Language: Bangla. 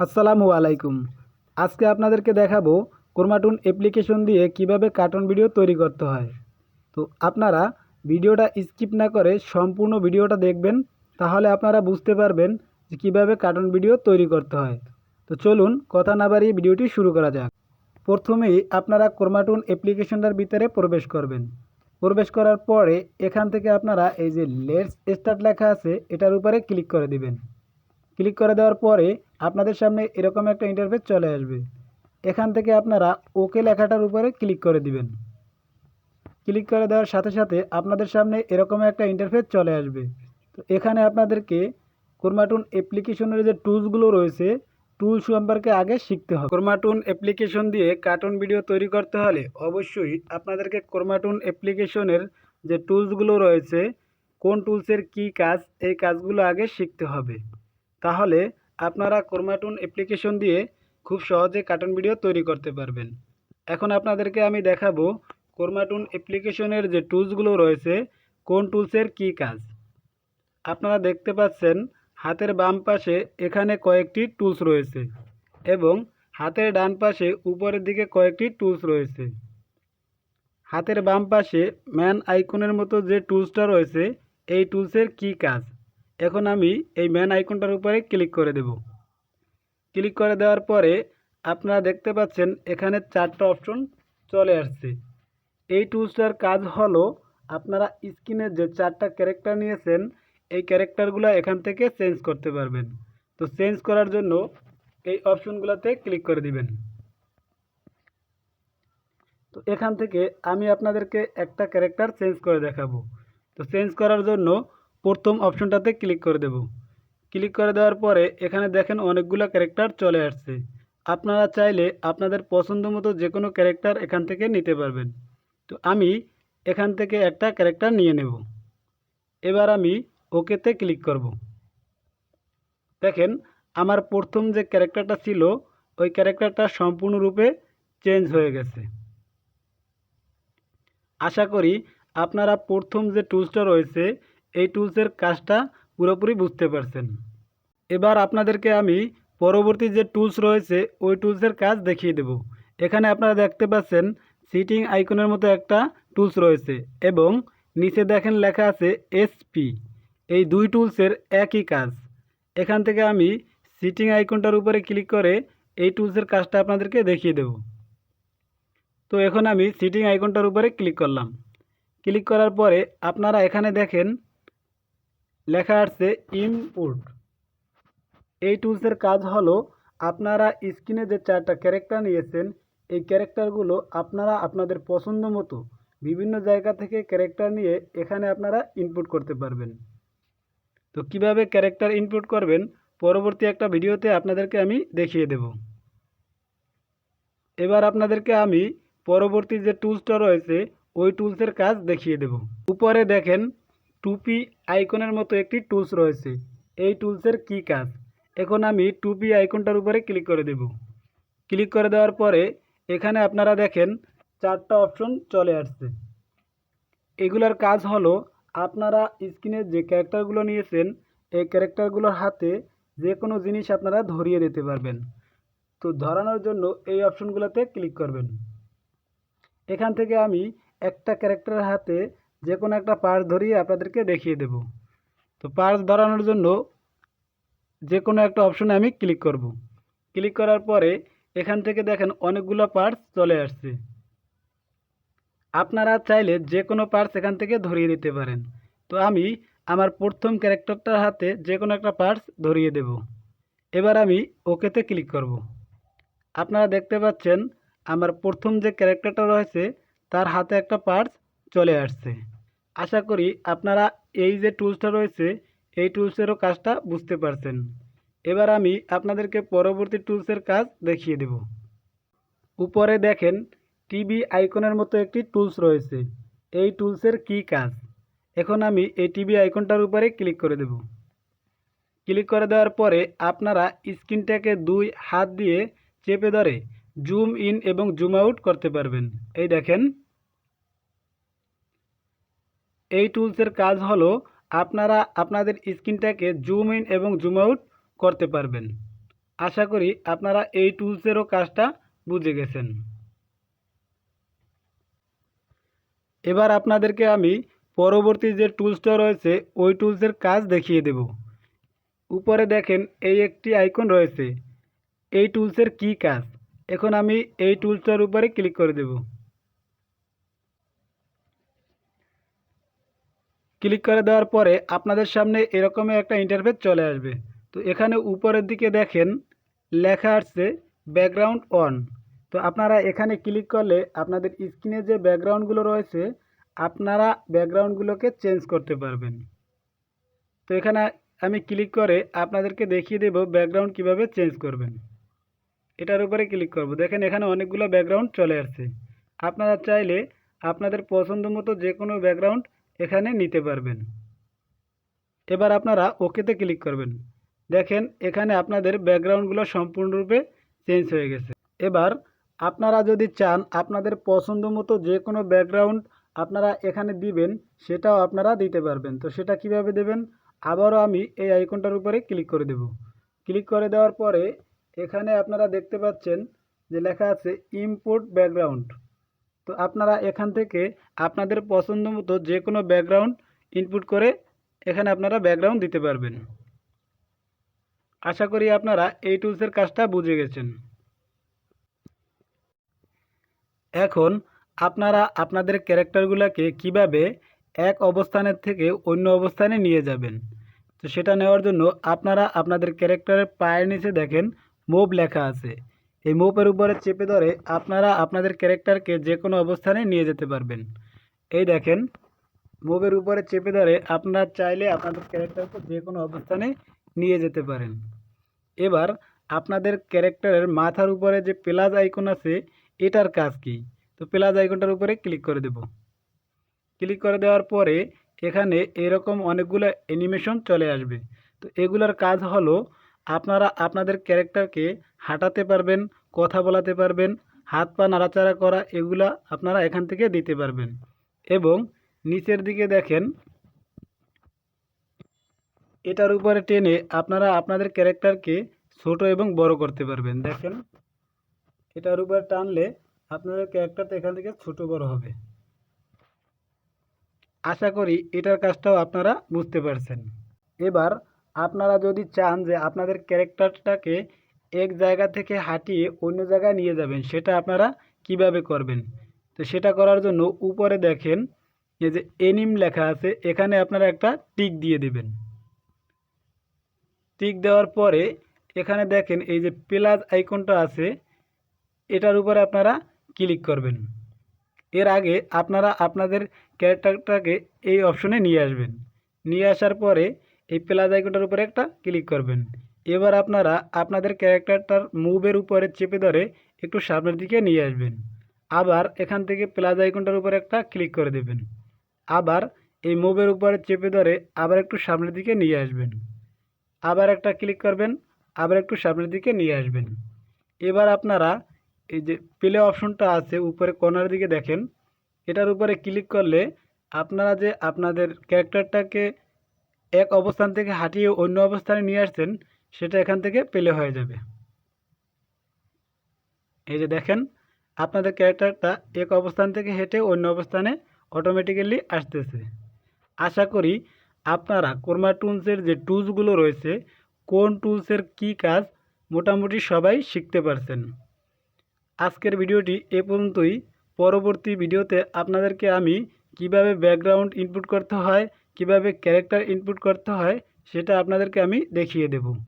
আসসালামু আলাইকুম। আজকে আপনাদেরকে দেখাবো কোরমাটুন অ্যাপ্লিকেশন দিয়ে কীভাবে কার্টুন ভিডিও তৈরি করতে হয়। তো আপনারা ভিডিওটা স্কিপ না করে সম্পূর্ণ ভিডিওটা দেখবেন, তাহলে আপনারা বুঝতে পারবেন যে কীভাবে কার্টুন ভিডিও তৈরি করতে হয়। তো চলুন কথা না বাড়িয়ে ভিডিওটি শুরু করা যাক। প্রথমেই আপনারা কোরমাটুন অ্যাপ্লিকেশনটার ভিতরে প্রবেশ করবেন। প্রবেশ করার পরে এখান থেকে আপনারা এই যে লেটস স্টার্ট লেখা আছে, এটার উপরে ক্লিক করে দিবেন। ক্লিক করে দেওয়ার পরে আপনাদের সামনে এরকম একটা ইন্টারফেস চলে আসবে। এখান থেকে আপনারা ওকে লেখাটার উপরে ক্লিক করে দিবেন। ক্লিক করে দেওয়ার সাথে সাথে আপনাদের সামনে এরকম একটা ইন্টারফেস চলে আসবে। তো এখানে আপনাদেরকে কোরমাটুন অ্যাপ্লিকেশনের যে টুলসগুলো রয়েছে টুলস সম্পর্কে আগে শিখতে হবে। কোরমাটুন অ্যাপ্লিকেশন দিয়ে কার্টুন ভিডিও তৈরি করতে হলে অবশ্যই আপনাদেরকে কোরমাটুন অ্যাপ্লিকেশনের যে টুলসগুলো রয়েছে, কোন টুলসের কি কাজ, এই কাজগুলো আগে শিখতে হবে। তাহলে আপনারা কোরমাটুন অ্যাপ্লিকেশন দিয়ে খুব সহজে কার্টুন ভিডিও তৈরি করতে পারবেন। এখন আপনাদেরকে আমি দেখাবো কোরমাটুন অ্যাপ্লিকেশনের যে টুলসগুলো রয়েছে, কোন টুলসের কি কাজ। আপনারা দেখতে পাচ্ছেন, হাতের বাম পাশে এখানে কয়েকটি টুলস রয়েছে এবং হাতের ডান পাশে উপরের দিকে কয়েকটি টুলস রয়েছে। হাতের বাম পাশে ম্যান আইকনের মতো যে টুলসটা রয়েছে, এই টুলসের কি কাজ? এখন আমি এই ম্যান আইকনটার উপরে ক্লিক করে দেব। ক্লিক করে দেওয়ার পরে আপনারা দেখতে পাচ্ছেন এখানে চারটা অপশন চলে আসছে। এই টুলসটার কাজ হলো আপনারা স্ক্রিনে যে চারটা ক্যারেক্টার নিয়েছেন, এই ক্যারেক্টারগুলো এখান থেকে চেঞ্জ করতে পারবেন। তো চেঞ্জ করার জন্য এই অপশনগুলোতে ক্লিক করে দিবেন। তো এখান থেকে আমি আপনাদেরকে একটা ক্যারেক্টার চেঞ্জ করে দেখাবো। তো চেঞ্জ করার জন্য প্রথম অপশনটাতে ক্লিক করে দেব। ক্লিক করে দেওয়ার পরে এখানে দেখেন অনেকগুলো ক্যারেক্টার চলে আসছে। আপনারা চাইলে আপনাদের পছন্দ মতো যে কোনো ক্যারেক্টার এখান থেকে নিতে পারবেন। তো আমি এখান থেকে একটা ক্যারেক্টার নিয়ে নেব। এবার আমি ওকেতে ক্লিক করব। দেখেন আমার প্রথম যে ক্যারেক্টারটা ছিল, ওই ক্যারেক্টারটা সম্পূর্ণরূপে চেঞ্জ হয়ে গেছে। আশা করি আপনারা প্রথম যে টুলসটা রয়েছে এই টুলসের কাজটা পুরোপুরি বুঝতে পারছেন। এবার আপনাদেরকে আমি পরবর্তী যে টুলস রয়েছে, ওই টুলসের কাজ দেখিয়ে দেব। এখানে আপনারা দেখতে পাচ্ছেন, সিটিং আইকনের মতো একটা টুলস রয়েছে এবং নিচে দেখেন লেখা আছে এসপি এই দুই টুলসের একই কাজ। এখান থেকে আমি সিটিং আইকনটার উপরে ক্লিক করে এই টুলসের কাজটা আপনাদেরকে দেখিয়ে দেব। তো এখন আমি সিটিং আইকনটার উপরে ক্লিক করলাম। ক্লিক করার পরে আপনারা এখানে দেখেন লেখা আসছে ইনপুট এই টুলসের কাজ হলো, আপনারা স্ক্রিনে যে চারটা ক্যারেক্টার নিয়েছেন, এই ক্যারেক্টারগুলো আপনারা আপনাদের পছন্দ মতো বিভিন্ন জায়গা থেকে ক্যারেক্টার নিয়ে এখানে আপনারা ইনপুট করতে পারবেন। তো কীভাবে ক্যারেক্টার ইনপুট করবেন, পরবর্তী একটা ভিডিওতে আপনাদেরকে আমি দেখিয়ে দেব। এবার আপনাদেরকে আমি পরবর্তী যে টুলসটা রয়েছে, ওই টুলসের কাজ দেখিয়ে দেব। উপরে দেখেন টুপি আইকনের মতো একটি টুলস রয়েছে। এই টুলসের কি কাজ? এখন আমি টুপি আইকনটার উপরে ক্লিক করে দেব। ক্লিক করে দেওয়ার পরে এখানে আপনারা দেখেন চারটা অপশন চলে আসছে। এগুলার কাজ হলো, আপনারা স্ক্রিনে যে ক্যারেক্টারগুলো নিয়েছেন, এই ক্যারেক্টারগুলোর হাতে যে কোনো জিনিস আপনারা ধরিয়ে দিতে পারবেন। তো ধরানোর জন্য এই অপশনগুলোতে ক্লিক করবেন। এখান থেকে আমি একটা ক্যারেক্টারের হাতে যে কোনো একটা পার্স ধরিয়ে আপনাদেরকে দেখিয়ে দেব। তো পার্স ধরানোর জন্য যে কোনো একটা অপশনে আমি ক্লিক করব। ক্লিক করার পরে এখান থেকে দেখেন অনেকগুলো পার্টস চলে আসছে। আপনারা চাইলে যে কোনো পার্টস এখান থেকে ধরিয়ে দিতে পারেন। তো আমি আমার প্রথম ক্যারেক্টারটার হাতে যে কোনো একটা পার্টস ধরিয়ে দেব। এবার আমি ওকেতে ক্লিক করব। আপনারা দেখতে পাচ্ছেন আমার প্রথম যে ক্যারেক্টারটা রয়েছে, তার হাতে একটা পার্টস চলে আসছে। আশা করি আপনারা এই যে টুলসটা রয়েছে, এই টুলসেরও কাজটা বুঝতে পারছেন। এবার আমি আপনাদেরকে পরবর্তী টুলসের কাজ দেখিয়ে দেব। উপরে দেখেন, টিভি আইকনের মতো একটি টুলস রয়েছে। এই টুলসের কি কাজ? এখন আমি এই টিভি আইকনটার উপরে ক্লিক করে দেব। ক্লিক করে দেওয়ার পরে আপনারা স্ক্রিনটাকে দুই হাত দিয়ে চেপে ধরে জুম ইন এবং জুম আউট করতে পারবেন। এই দেখেন এই টুলসের কাজ হলো আপনারা আপনাদের স্ক্রিনটাকে জুম ইন এবং জুম আউট করতে পারবেন। আশা করি আপনারা এই টুলসেরও কাজটা বুঝে গেছেন। এবার আপনাদেরকে আমি পরবর্তী যে টুলসটা রয়েছে, ওই টুলসের কাজ দেখিয়ে দেব। উপরে দেখেন এই একটি আইকন রয়েছে। এই টুলসের কি কাজ? এখন আমি এই টুলসটার উপরে ক্লিক করে দেব। ক্লিক করে দেওয়ার পরে আপনাদের সামনে এরকমই একটা ইন্টারফেস চলে আসবে। তো এখানে উপরের দিকে দেখেন, লেখা আসছে ব্যাকগ্রাউন্ড অন তো আপনারা এখানে ক্লিক করলে আপনাদের স্ক্রিনে যে ব্যাকগ্রাউন্ডগুলো রয়েছে, আপনারা ব্যাকগ্রাউন্ডগুলোকে চেঞ্জ করতে পারবেন। তো এখানে আমি ক্লিক করে আপনাদেরকে দেখিয়ে দেব ব্যাকগ্রাউন্ড কীভাবে চেঞ্জ করবেন। এটার উপরে ক্লিক করব। দেখেন এখানে অনেকগুলো ব্যাকগ্রাউন্ড চলে আসছে। আপনারা চাইলে আপনাদের পছন্দ মতো যে কোনো ব্যাকগ্রাউন্ড এখানে নিতে পারবেন। এবার আপনারা ওকেতে ক্লিক করবেন। দেখেন, এখানে আপনাদের ব্যাকগ্রাউন্ডগুলো সম্পূর্ণরূপে চেঞ্জ হয়ে গেছে। এবার আপনারা যদি চান আপনাদের পছন্দ মতো যে কোনো ব্যাকগ্রাউন্ড আপনারা এখানে দিবেন, সেটাও আপনারা দিতে পারবেন। তো সেটা কীভাবে দেবেন? আবারও আমি এই আইকনটার উপরে ক্লিক করে দেব। ক্লিক করে দেওয়ার পরে এখানে আপনারা দেখতে পাচ্ছেন যে লেখা আছে ইম্পোর্ট ব্যাকগ্রাউন্ড। তো আপনারা এখান থেকে আপনাদের পছন্দ মতো যে কোনো ব্যাকগ্রাউন্ড ইনপুট করে এখানে আপনারা ব্যাকগ্রাউন্ড দিতে পারবেন। আশা করি আপনারা এই টুলসের কাজটা বুঝে গেছেন। এখন আপনারা আপনাদের ক্যারেক্টারগুলোকে কীভাবে এক অবস্থানের থেকে অন্য অবস্থানে নিয়ে যাবেন। তো সেটা নেওয়ার জন্য আপনারা আপনাদের ক্যারেক্টারের পায়ের নিচে দেখেন মুভ লেখা আছে। এই মুভের উপরে চেপে ধরে আপনারা আপনাদের ক্যারেক্টারকে যে কোনো অবস্থানে নিয়ে যেতে পারবেন। এই দেখেন মুভের উপরে চেপে ধরে আপনারা চাইলে আপনাদের ক্যারেক্টারকে যে কোনো অবস্থানে নিয়ে যেতে পারেন। এবার আপনাদের ক্যারেক্টারের মাথার উপরে যে প্লাস আইকন আছে, এটার কাজ কি? তো প্লাস আইকনটার উপরে ক্লিক করে দেব। ক্লিক করে দেওয়ার পরে এখানে এরকম অনেকগুলো অ্যানিমেশন চলে আসবে। তো এগুলোর কাজ হলো, আপনারা আপনাদের ক্যারেক্টারকে হাঁটাতে পারবেন কথা বলাতে পারবেন, হাত পা নাড়াচাড়া করা, এগুলা আপনারা এখান থেকে দিতে পারবেন। এবং নিচের দিকে দেখেন, এটার উপরে টেনে আপনারা আপনাদের ক্যারেক্টারকে ছোট এবং বড় করতে পারবেন। দেখেন, এটার উপরে টানলে আপনাদের ক্যারেক্টারটা এখান থেকে ছোট বড় হবে। আশা করি এটার কাজটাও আপনারা বুঝতে পারছেন। এবার আপনারা যদি চান যে আপনাদের ক্যারেক্টারটাকে এক জায়গা থেকে হাঁটিয়ে অন্য জায়গায় নিয়ে যাবেন, সেটা আপনারা কীভাবে করবেন? তো সেটা করার জন্য উপরে দেখেন এই যে এনিম লেখা আছে, এখানে আপনারা একটা টিক দিয়ে দিবেন। টিক দেওয়ার পরে এখানে দেখেন এই যে প্লাস আইকনটা আছে, এটার উপরে আপনারা ক্লিক করবেন। এর আগে আপনারা আপনাদের ক্যারেক্টারটাকে এই অপশনে নিয়ে আসবেন। নিয়ে আসার পরে এই প্লাস আইকনটার উপরে একটা ক্লিক করবেন। এবার আপনারা আপনাদের ক্যারেক্টারটার মুভের উপরে চেপে ধরে একটু সামনের দিকে নিয়ে আসবেন। আবার এখান থেকে প্লাস আইকনটার উপরে একটা ক্লিক করে দেবেন। আবার এই মুভের উপরে চেপে ধরে আবার একটু সামনের দিকে নিয়ে আসবেন। আবার একটা ক্লিক করবেন, আবার একটু সামনের দিকে নিয়ে আসবেন। এবার আপনারা এই যে প্লে অপশনটা আছে উপরে কর্নার দিকে দেখেন, এটার উপরে ক্লিক করলে আপনারা যে আপনাদের ক্যারেক্টারটাকে এক অবস্থান থেকে হাঁটিয়ে অন্য অবস্থানে নিয়ে আসছেন সেটা এখান থেকে পেলে হয়ে যাবে। এই যে দেখেন, আপনাদের ক্যারেক্টারটা এক অবস্থান থেকে হেঁটে অন্য অবস্থানে অটোমেটিক্যালি আসতেছে। আশা করি আপনারা কোরমা টুলসের যে টুলসগুলো রয়েছে, কোন টুলসের কি কাজ মোটামুটি সবাই শিখতে পারছেন। আজকের ভিডিওটি এ পর্যন্তই। পরবর্তী ভিডিওতে আপনাদেরকে আমি কীভাবে ব্যাকগ্রাউন্ড ইনপুট করতে হয়, কীভাবে ক্যারেক্টার ইনপুট করতে হয়, সেটা আপনাদেরকে আমি দেখিয়ে দেব।